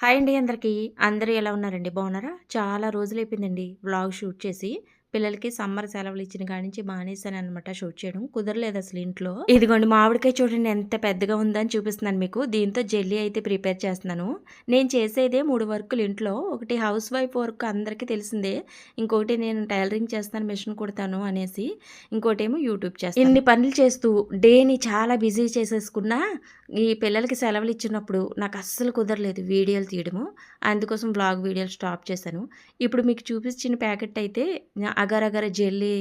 Hi అండి అందరికీ. అందరూ ఎలా ఉన్నారండి? బాగున్నారా? చాలా రోజులు అయిపోయిందండి వ్లాగ్ షూట్ చేసి. పిల్లలకి సమ్మర్ సెలవులు ఇచ్చిన కాడి నుంచి మానేశాను అనమాట షూట్ చేయడం. కుదరలేదు అసలు ఇంట్లో. ఇదిగోండి మామిడికాయ చూడండి ఎంత పెద్దగా ఉందని చూపిస్తున్నాను మీకు. దీంతో జెల్లీ అయితే ప్రిపేర్ చేస్తున్నాను. నేను చేసేదే మూడు వర్కులు ఇంట్లో. ఒకటి హౌస్ వైఫ్ వర్క్ అందరికీ తెలిసిందే. ఇంకొకటి నేను టైలరింగ్ చేస్తాను మిషన్ కుడతాను అనేసి. ఇంకోటి ఏమో యూట్యూబ్ చేస్తాను. ఇన్ని పనులు చేస్తూ డేని చాలా బిజీ చేసేసుకున్నా ఈ పిల్లలకి సెలవులు ఇచ్చినప్పుడు నాకు అస్సలు కుదరలేదు వీడియోలు తీయడము. అందుకోసం బ్లాగ్ వీడియోలు స్టాప్ చేశాను. ఇప్పుడు మీకు చూపించిన ప్యాకెట్ అయితే अगर अगर जेल्लै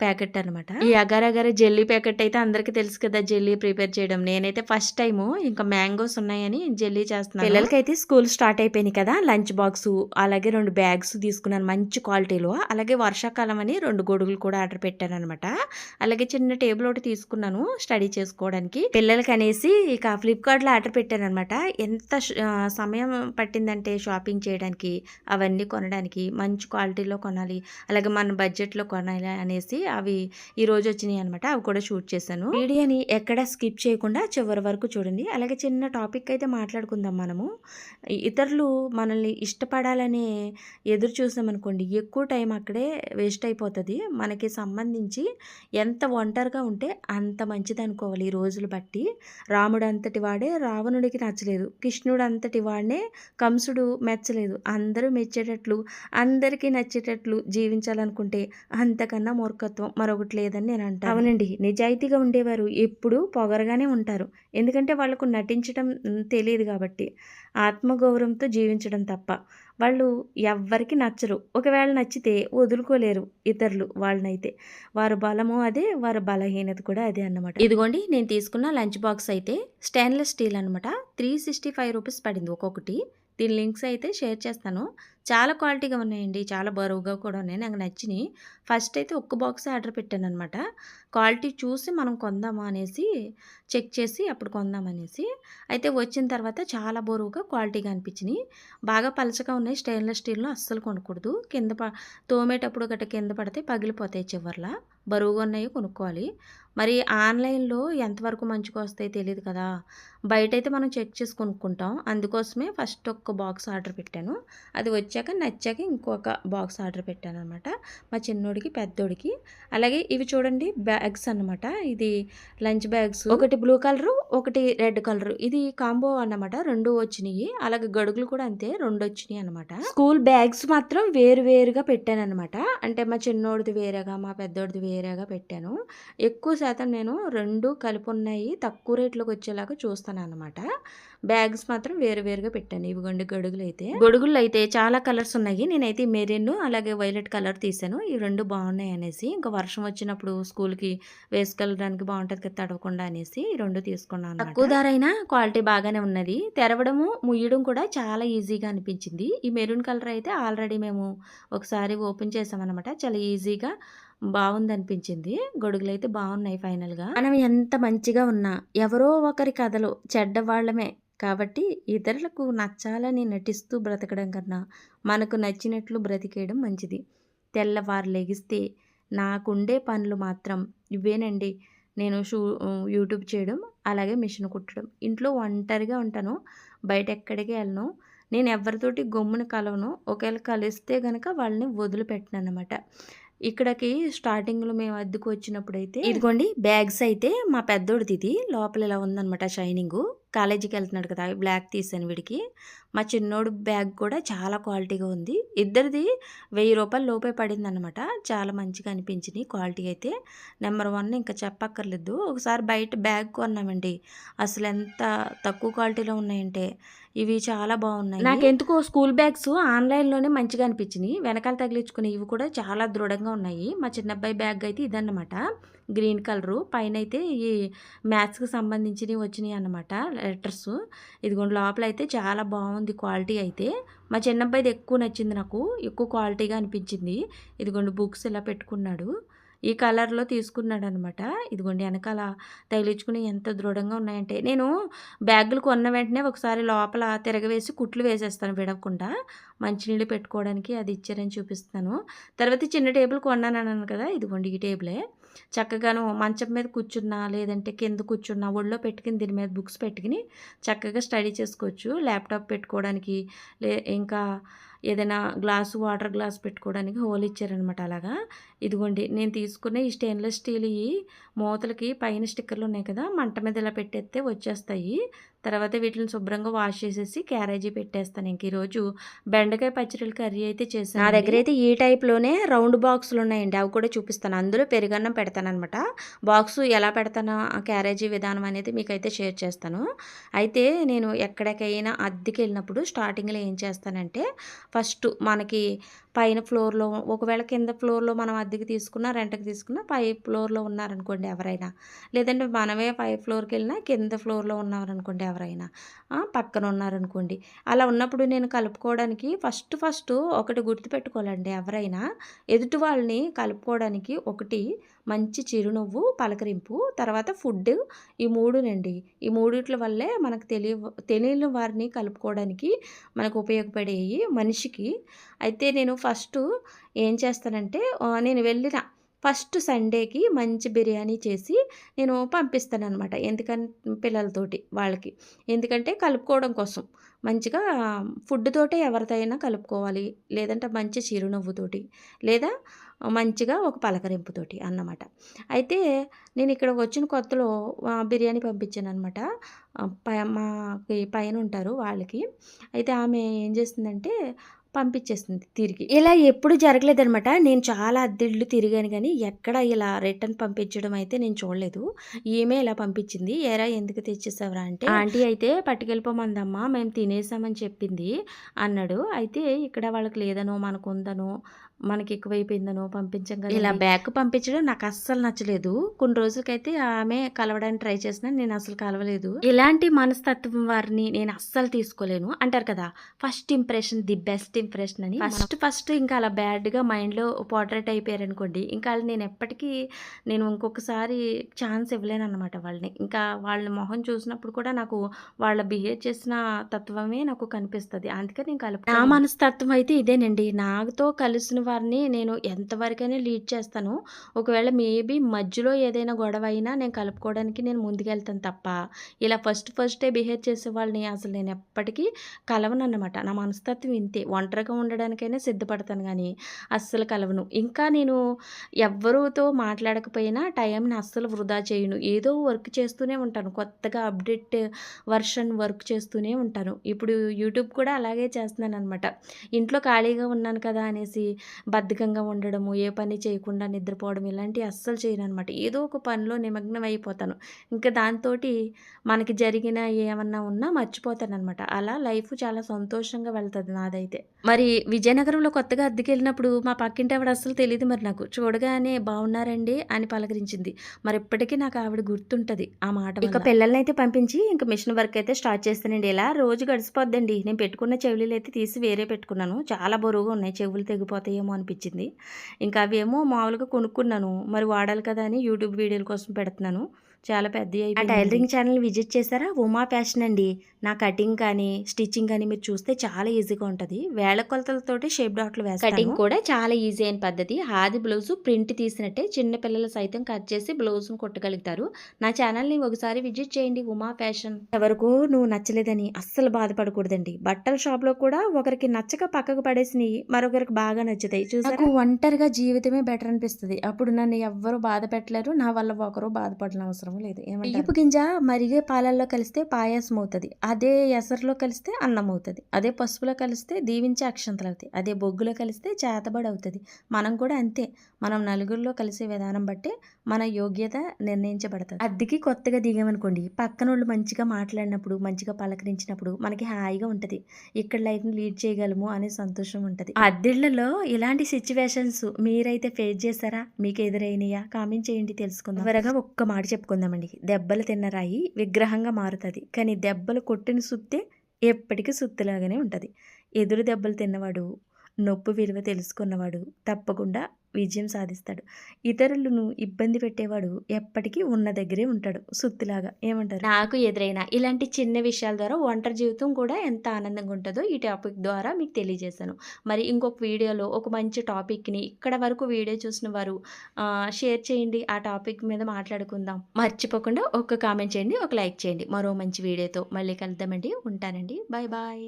ప్యాకెట్ అనమాట ఈ అగర్ అగర్ జెల్లీ ప్యాకెట్ అయితే అందరికీ తెలుసు కదా జెల్లీ ప్రిపేర్ చేయడం. నేనైతే ఫస్ట్ టైం ఇంకా మ్యాంగోస్ ఉన్నాయని జెల్లీ చేస్తున్నాను. పిల్లలకైతే స్కూల్ స్టార్ట్ అయిపోయింది కదా లంచ్ బాక్స్ అలాగే రెండు బ్యాగ్స్ తీసుకున్నాను మంచి క్వాలిటీలో. అలాగే వర్షాకాలం అని రెండు గొడుగులు కూడా ఆర్డర్ పెట్టాను అనమాట అలాగే చిన్న టేబుల్ ఒకటి తీసుకున్నాను స్టడీ చేసుకోవడానికి. పిల్లలకి అనేసి ఇక ఫ్లిప్కార్ట్లో ఆర్డర్ పెట్టాను అనమాట ఎంత సమయం పట్టిందంటే షాపింగ్ చేయడానికి అవన్నీ కొనడానికి మంచి క్వాలిటీలో కొనాలి అలాగే మన బడ్జెట్లో కొనాలి అనేసి అవి ఈ రోజు వచ్చినాయి అనమాట అవి కూడా షూట్ చేశాను. వీడియోని ఎక్కడ స్కిప్ చేయకుండా చివరి వరకు చూడండి. అలాగే చిన్న టాపిక్ అయితే మాట్లాడుకుందాం మనము. ఇతరులు మనల్ని ఇష్టపడాలనే ఎదురు చూసామనుకోండి ఎక్కువ టైం అక్కడే వేస్ట్ అయిపోతుంది. మనకి సంబంధించి ఎంత ఒంటరిగా ఉంటే అంత మంచిది అనుకోవాలి ఈ రోజులు బట్టి. రాముడు అంతటి వాడే రావణుడికి నచ్చలేదు. కృష్ణుడు అంతటి వాడినే కంసుడు మెచ్చలేదు. అందరూ మెచ్చేటట్లు అందరికీ నచ్చేటట్లు జీవించాలనుకుంటే అంతకన్నా మూర్ఖత్వం మరొకటి లేదని నేను అంటాను. అవునండి. నిజాయితీగా ఉండేవారు ఎప్పుడూ పొగరగానే ఉంటారు. ఎందుకంటే వాళ్ళకు నటించడం తెలియదు కాబట్టి. ఆత్మగౌరవంతో జీవించడం తప్ప. వాళ్ళు ఎవ్వరికి నచ్చరు. ఒకవేళ నచ్చితే వదులుకోలేరు ఇతరులు వాళ్ళనైతే. వారి బలము అదే వారి బలహీనత కూడా అదే అన్నమాట. ఇదిగోండి నేను తీసుకున్న లంచ్ బాక్స్ అయితే స్టెయిన్లెస్ స్టీల్ అనమాట త్రీ సిక్స్టీ ఫైవ్ రూపీస్ పడింది ఒక్కొక్కటి. దీని లింక్స్ అయితే షేర్ చేస్తాను. చాలా క్వాలిటీగా ఉన్నాయండి. చాలా బరువుగా కూడా ఉన్నాయి. నాకు నచ్చినాయి. ఫస్ట్ అయితే ఒక్క బాక్స్ ఆర్డర్ పెట్టాను అనమాట క్వాలిటీ చూసి మనం కొందామా అనేసి చెక్ చేసి అప్పుడు కొందామనేసి అయితే వచ్చిన తర్వాత చాలా బరువుగా క్వాలిటీగా అనిపించినాయి. బాగా పలచగా ఉన్నాయి. స్టెయిన్లెస్ స్టీల్లో అస్సలు కొనకూడదు. కింద ప తోమేటప్పుడు గట్ట కింద పడితే పగిలిపోతాయి చివర్లా. బరువుగా ఉన్నాయి కొనుక్కోవాలి. మరి ఆన్లైన్లో ఎంతవరకు మంచిగా వస్తాయో తెలియదు కదా! బయట అయితే మనం చెక్ చేసి కొనుక్కుంటాం అందుకోసమే ఫస్ట్ ఒక బాక్స్ ఆర్డర్ పెట్టాను. అది వచ్చాక నచ్చాక ఇంకొక బాక్స్ ఆర్డర్ పెట్టాను అనమాట మా చిన్నోడికి పెద్దోడికి. అలాగే ఇవి చూడండి బ్యాగ్స్ అన్నమాట. ఇది లంచ్ బ్యాగ్స్. ఒకటి బ్లూ కలర్ ఒకటి రెడ్ కలర్. ఇది కాంబో అన్నమాట. రెండు వచ్చినాయి. అలాగే గడుగులు కూడా అంతే రెండు వచ్చినాయి అనమాట స్కూల్ బ్యాగ్స్ మాత్రం వేరు వేరుగా పెట్టాను అనమాట అంటే మా చిన్నోడిది వేరేగా మా పెద్దోడిది వేరేగా పెట్టాను. ఎక్కువ శాతం నేను రెండు కలిపి ఉన్నాయి తక్కువ రేట్లోకి వచ్చేలాగా చూస్తాను అనమాట బ్యాగ్స్ మాత్రం వేరు వేరుగా పెట్టాను. ఇవిగోండి గొడుగులు అయితే గొడుగులు అయితే చాలా కలర్స్ ఉన్నాయి. నేనైతే మెరిన్ అలాగే వైలెట్ కలర్ తీసాను ఈ రెండు బాగున్నాయి అనేసి. ఇంకా వర్షం వచ్చినప్పుడు స్కూల్కి వేసుకెళ్ళడానికి బాగుంటుంది కదా తడవకుండా అనేసి ఈ రెండు తీసుకున్నాను తక్కువ ధర అయినా క్వాలిటీ బాగానే ఉన్నది. తెరవడము ముయ్యడం కూడా చాలా ఈజీగా అనిపించింది. ఈ మెరూన్ కలర్ అయితే ఆల్రెడీ మేము ఒకసారి ఓపెన్ చేసామన్నమాట. చాలా ఈజీగా బాగుంది అనిపించింది గొడుగులు అయితే బాగున్నాయి ఫైనల్గా. మనం ఎంత మంచిగా ఉన్నా ఎవరో ఒకరి కథలు చెడ్డవాళ్ళమే కాబట్టి ఇతరులకు నచ్చాలని నటిస్తూ బ్రతకడం కన్నా మనకు నచ్చినట్లు బ్రతికేయడం మంచిది. తెల్లవారు లెగిస్తే నాకుండే పనులు మాత్రం ఇవేనండి. నేను షూ యూట్యూబ్ చేయడం అలాగే మిషన్ కుట్టడం. ఇంట్లో ఒంటరిగా ఉంటాను. బయట ఎక్కడికి వెళ్ళను. నేను ఎవరితోటి గమ్మున కలవను. ఒకవేళ కలిస్తే కనుక వాళ్ళని వదిలిపెట్టను అనమాట ఇక్కడికి స్టార్టింగ్లో మేము అద్దెకు వచ్చినప్పుడు అయితే ఇదిగోండి బ్యాగ్స్ అయితే మా పెద్దోడిది ఇది. లోపల ఇలా ఉందన్నమాట షైనింగ్ కాలేజీకి వెళ్తున్నాడు కదా బ్లాక్ తీసాను వీడికి. మా చిన్నోడు బ్యాగ్ కూడా చాలా క్వాలిటీగా ఉంది. ఇద్దరిది వెయ్యి రూపాయలు లోపే పడింది అనమాట చాలా మంచిగా అనిపించింది క్వాలిటీ అయితే. నెంబర్ వన్ ఇంకా చెప్పక్కర్లేదు. ఒకసారి బయట బ్యాగ్ కొన్నామండి. అసలు ఎంత తక్కువ క్వాలిటీలో ఉన్నాయంటే ఇవి చాలా బాగున్నాయి. నాకెందుకో స్కూల్ బ్యాగ్స్ ఆన్లైన్లోనే మంచిగా అనిపించినాయి. వెనకాల తగిలించుకునే ఇవి కూడా చాలా దృఢంగా ఉన్నాయి. మా చిన్నబ్బాయి బ్యాగ్ అయితే ఇదన్నమాట. Green colour. పైన అయితే ఈ మ్యాథ్స్కి సంబంధించినవి వచ్చినాయి అన్నమాట. లెటర్స్. ఇదిగోండి లోపల అయితే చాలా బాగుంది క్వాలిటీ అయితే. మా చిన్నబ్బాయిది ఎక్కువ నచ్చింది నాకు. ఎక్కువ క్వాలిటీగా అనిపించింది. ఇదిగోండి బుక్స్ ఇలా పెట్టుకున్నాడు. ఈ కలర్లో తీసుకున్నాడు అనమాట ఇదిగోండి వెనకాల తగిలించుకుని ఎంత దృఢంగా ఉన్నాయంటే నేను బ్యాగులు కొన్న వెంటనే ఒకసారి లోపల తిరగవేసి కుట్లు వేసేస్తాను విడవకుండా మంచినీళ్ళు పెట్టుకోవడానికి అది ఇచ్చారని చూపిస్తాను తర్వాత చిన్న టేబుల్ కొన్నాను అన్నాను కదా ఇదిగోండి ఈ టేబులే. చక్కగాను మంచం మీద కూర్చున్నా లేదంటే కింద కూర్చున్నా ఒళ్ళో పెట్టుకుని దీని మీద బుక్స్ పెట్టుకుని చక్కగా స్టడీ చేసుకోవచ్చు. ల్యాప్టాప్ పెట్టుకోవడానికి లే ఇంకా ఏదైనా గ్లాసు వాటర్ గ్లాస్ పెట్టుకోవడానికి హోల్ ఇచ్చారనమాట అలాగా. ఇదిగోండి నేను తీసుకునే ఈ స్టెయిన్లెస్ స్టీల్ ఈ మూతలకి పైన స్టిక్కర్లు ఉన్నాయి కదా మంట మీద ఇలా పెట్టేస్తే వచ్చేస్తాయి. తర్వాత వీటిని శుభ్రంగా వాష్ చేసేసి క్యారేజీ పెట్టేస్తాను. ఇంక ఈరోజు బెండకాయ పచ్చడిల కర్రీ అయితే చేశాను నా దగ్గర అయితే ఈ టైప్లోనే రౌండ్ బాక్సులు ఉన్నాయండి. అవి కూడా చూపిస్తాను. అందులో పెరుగన్నం పెడతాను అనమాట బాక్స్ ఎలా పెడతానో ఆ క్యారేజీ విధానం అనేది మీకు అయితే షేర్ చేస్తాను. అయితే నేను ఎక్కడికైనా అద్దెకి వెళ్ళినప్పుడు స్టార్టింగ్లో ఏం చేస్తానంటే ఫస్ట్ మనకి పైన ఫ్లోర్లో ఒకవేళ కింద ఫ్లోర్లో మనం అద్దెకి తీసుకున్నా రెంట్కి తీసుకున్నా పై ఫ్లోర్లో ఉన్నారనుకోండి ఎవరైనా. లేదంటే మనమే పై ఫ్లోర్కి వెళ్ళినా కింద ఫ్లోర్లో ఉన్నారనుకోండి ఎవరైనా. పక్కన ఉన్నారనుకోండి. అలా ఉన్నప్పుడు నేను కలుపుకోవడానికి ఫస్ట్ ఫస్ట్ ఒకటి గుర్తుపెట్టుకోవాలండి ఎవరైనా. ఎదుటి వాళ్ళని కలుపుకోవడానికి ఒకటి మంచి చిరునవ్వు పలకరింపు తర్వాత ఫుడ్ ఈ మూడునండి. ఈ మూడిట్ల వల్లే మనకు తెలియ తెలియని వారిని కలుపుకోవడానికి మనకు ఉపయోగపడేవి మనిషికి. అయితే నేను ఫస్ట్ ఏం చేస్తానంటే నేను వెళ్ళిన ఫస్ట్ సండేకి మంచి బిర్యానీ చేసి నేను పంపిస్తాను అనమాట ఎందుకంటే పిల్లలతోటి వాళ్ళకి. ఎందుకంటే కలుపుకోవడం కోసం. మంచిగా ఫుడ్ తోటే ఎవరిదైనా కలుపుకోవాలి. లేదంటే మంచి చిరునవ్వుతోటి లేదా మంచిగా ఒక పలకరింపుతోటి అన్నమాట. అయితే నేను ఇక్కడ వచ్చిన కొత్తలో బిర్యానీ పంపించాను అనమాట మాకి పైన ఉంటారు వాళ్ళకి. అయితే ఆమె ఏం చేసిందంటే పంపించేస్తుంది తిరిగి. ఇలా ఎప్పుడు జరగలేదనమాట నేను చాలా అద్దెళ్ళు తిరిగాను కానీ ఎక్కడ ఇలా రిటర్న్ పంపించడం అయితే నేను చూడలేదు. ఈమె ఇలా పంపించింది. ఎరా ఎందుకు తెచ్చేసావరా? అంటే ఆంటీ అయితే పట్టుకెళ్ళిపోమందమ్మా మేము తినేసామని చెప్పింది అన్నాడు. అయితే ఇక్కడ వాళ్ళకి లేదనో మనకు ఉందనో మనకి ఎక్కువైపోయిందనో పంపించాం కదా ఇలా బ్యాగ్ పంపించడం నాకు అస్సలు నచ్చలేదు. కొన్ని రోజులకైతే ఆమె కలవడానికి ట్రై చేసినా నేను అసలు కలవలేదు. ఇలాంటి మనస్తత్వం వారిని నేను అస్సలు తీసుకోలేను. అంటారు కదా first impression the best impression అని. ఫస్ట్ ఫస్ట్ ఇంకా అలా బ్యాడ్గా మైండ్లో పోర్ట్రేట్ అయిపోయారు అనుకోండి ఇంకా వాళ్ళు నేను ఎప్పటికీ నేను ఇంకొకసారి ఛాన్స్ ఇవ్వలేను అనమాట వాళ్ళని. ఇంకా వాళ్ళ మొహం చూసినప్పుడు కూడా నాకు వాళ్ళ బిహేవ్ చేసిన తత్వమే నాకు కనిపిస్తుంది. అందుకని నేను కలుపు నా మనస్తత్వం అయితే ఇదేనండి. నాతో కలిసిన వారిని నేను ఎంతవరకైనా లీడ్ చేస్తాను. ఒకవేళ మేబీ మధ్యలో ఏదైనా గొడవ అయినా నేను కలుపుకోవడానికి నేను ముందుకెళ్తాను తప్ప. ఇలా ఫస్ట్ ఫస్టే బిహేవ్ చేసే వాళ్ళని అసలు నేను ఎప్పటికీ కలవను అన్నమాట నా మనస్తత్వం ఇంతే. ఒంటరిగా ఉండడానికైనా సిద్ధపడతాను కానీ అస్సలు కలవను. ఇంకా నేను ఎవ్వరితో మాట్లాడకపోయినా టైంని అస్సలు వృధా చేయను. ఏదో వర్క్ చేస్తూనే ఉంటాను. కొత్తగా అప్డేట్ వర్షన్ వర్క్ చేస్తూనే ఉంటాను. ఇప్పుడు యూట్యూబ్ కూడా అలాగే చేస్తున్నాను అనమాట ఇంట్లో ఖాళీగా ఉన్నాను కదా అనేసి బద్ధకంగా ఉండడము ఏ పని చేయకుండా నిద్రపోవడం ఇలాంటివి అస్సలు చేయను అనమాట ఏదో ఒక పనిలో నిమగ్నం అయిపోతాను. ఇంకా దాంతో మనకి జరిగిన ఏమన్నా ఉన్నా మర్చిపోతాను అనమాట అలా లైఫ్ చాలా సంతోషంగా వెళ్తుంది నాదైతే. మరి విజయనగరంలో కొత్తగా అద్దెకి వెళ్ళినప్పుడు మా పక్కింటి ఆవిడ అస్సలు తెలియదు మరి నాకు. చూడగానే బాగున్నారండి అని పలకరించింది. మరి ఇప్పటికీ నాకు ఆవిడ గుర్తుంటది ఆ మాట ఇక పిల్లల్ని అయితే పంపించి ఇంకా మిషన్ వర్క్ అయితే స్టార్ట్ చేస్తానండి. ఇలా రోజు గడిచిపోద్దండి. నేను పెట్టుకున్న చెవులు అయితే తీసి వేరే పెట్టుకున్నాను. చాలా బరువుగా ఉన్నాయి. చెవులు తెగిపోతాయేమో అనిపించింది. ఇంకా అవేమో మామూలుగా కొనుక్కున్నాను. మరి వాడాలి కదా అని యూట్యూబ్ వీడియోల కోసం పెడుతున్నాను. చాలా పెద్ద ఆ టైలరింగ్ ఛానల్ విజిట్ చేశారా? ఉమా ఫ్యాషన్ అండి. నా కటింగ్ కానీ స్టిచ్చింగ్ కానీ మీరు చూస్తే చాలా ఈజీగా ఉంటుంది. వేళ కొలతలతోటి షేప్ డాట్లు వేస్తాను. కటింగ్ కూడా చాలా ఈజీ అయిన పద్ధతి. ఆది బ్లౌజ్ ప్రింట్ తీసినట్టే చిన్న పిల్లలు సైతం కట్ చేసి బ్లౌజ్ కుట్టగలుగుతారు. నా ఛానల్ని ఒకసారి విజిట్ చేయండి ఉమా ఫ్యాషన్. ఎవరికో నువ్వు నచ్చలేదని అస్సలు బాధపడకూడదండి. బట్టల షాప్లో కూడా ఒకరికి నచ్చక పక్కకు పడేసినవి మరొకరికి బాగా నచ్చుతాయి. చూసారు? ఒంటరిగా జీవితమే బెటర్ అనిపిస్తుంది. అప్పుడు నన్ను ఎవ్వరు బాధ పెట్టలేరు. నా వల్ల ఒకరు బాధపడని అవసరం లేదు బియ్యపు గింజ మరిగే పాలల్లో కలిస్తే పాయాసం అవుతుంది అదే ఎసరులో కలిస్తే అన్నం అవుతుంది అదే పసుపులో కలిస్తే దీవించే అక్షంతలు అవుతాయి అదే బొగ్గులో కలిస్తే చేతబడి అవుతుంది మనం కూడా అంతే. మనం నలుగురిలో కలిసే విధానం బట్టి మన యోగ్యత నిర్ణయించబడుతుంది. అద్దెకి కొత్తగా దిగామనుకోండి పక్కన వాళ్ళు మంచిగా మాట్లాడినప్పుడు మంచిగా పలకరించినప్పుడు మనకి హాయిగా ఉంటుంది. ఇక్కడ లైఫ్ని లీడ్ చేయగలము అనే సంతోషం ఉంటుంది. అద్దెళ్ళలో ఇలాంటి సిచ్యువేషన్స్ మీరైతే ఫేస్ చేశారా? మీకు ఎదురైనయా? కామెంట్ చేయండి తెలుసుకుందాం. త్వరగా ఒక్క మాట చెప్పుకుందామండి దెబ్బలు తిన్న రాయి విగ్రహంగా మారుతుంది. కానీ దెబ్బలు కొట్టిన సుత్తే ఎప్పటికీ సుత్తులాగానే ఉంటుంది. ఎదురు దెబ్బలు తిన్నవాడు నొప్పి విలువ తెలుసుకున్నవాడు తప్పకుండా విజయం సాధిస్తాడు. ఇతరులను ఇబ్బంది పెట్టేవాడు ఎప్పటికీ ఉన్న దగ్గరే ఉంటాడు. సుత్తిలాగా. ఏమంటారు? నాకు ఎదురైన ఇలాంటి చిన్న విషయాల ద్వారా ఒంటరి జీవితం కూడా ఎంత ఆనందంగా ఉంటుందో ఈ టాపిక్ ద్వారా మీకు తెలియజేశాను. మరి ఇంకొక వీడియోలో ఒక మంచి టాపిక్ని ఇక్కడ వరకు వీడియో చూసిన వారు షేర్ చేయండి. ఆ టాపిక్ మీద మాట్లాడుకుందాం. మర్చిపోకుండా ఒక కామెంట్ చేయండి ఒక లైక్ చేయండి. మరో మంచి వీడియోతో మళ్ళీ కలుద్దామండి. ఉంటానండి. Bye bye.